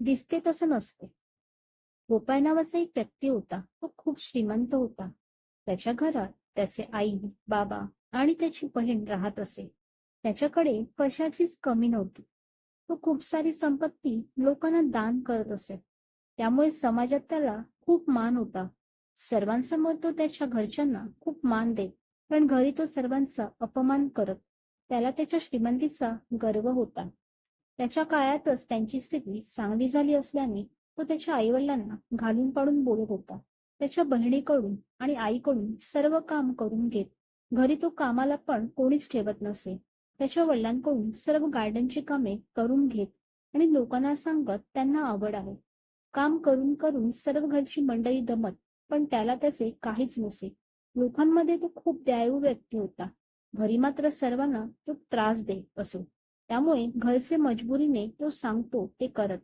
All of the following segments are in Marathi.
दिसते तसं नसते. गोपाळ नावाचा एक व्यक्ती होता. तो खूप श्रीमंत होता. त्याच्या घरात त्याचे आई बाबा आणि त्याची बहीण राहत असे. त्याच्याकडे कशाचीच कमी नव्हती. तो खूप सारी संपत्ती लोकांना दान करत असे. त्यामुळे समाजात त्याला खूप मान होता. सर्वांसमोर तो त्याच्या घरच्यांना खूप मान देत पण घरी तो सर्वांचा अपमान करत. त्याला त्याच्या श्रीमंतीचा गर्व होता. त्याच्या काळातच त्यांची स्थिती चांगली झाली असल्याने तो त्याच्या आईवडिलांना घालून पाडून बोलत होता. त्याच्या बहिणीकडून आणि आईकडून सर्व काम करून घेत. घरी तो कामाला पण कोणीच ठेवत नसे. त्याच्या वडिलांकडून सर्व गार्डनची कामे करून घेत आणि लोकांना सांगत त्यांना आवड आहे. काम करून करून सर्व घरची मंडळी दमत पण त्याला त्याचे काहीच नसे. लोकांमध्ये तो खूप दयाळू व्यक्ती होता. घरी मात्र सर्वांना तो त्रास दे असो. त्यामुळे घरचे मजबुरीने तो सांगतो ते करत.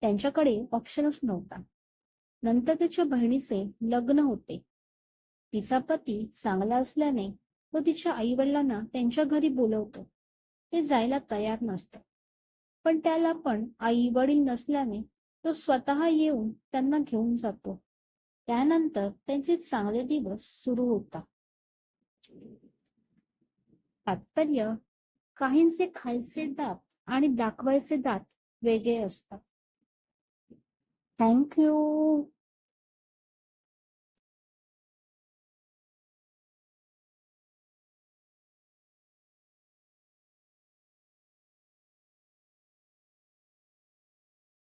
त्यांच्याकडे ऑप्शनच नव्हता. नंतर त्याच्या बहिणीचे लग्न होते. तिचा पती चांगला असल्याने व तिच्या आई वडिलांना त्यांच्या घरी बोलवतो. ते जायला तयार नसतं. पण त्याला पण आई वडील नसल्याने तो स्वतः येऊन त्यांना घेऊन जातो. त्यानंतर त्यांचे चांगले दिवस सुरू होतात. तात्पर्य काहींचे खालचे दात आणि दाखवायचे दात वेगळे असतात. थँक्यू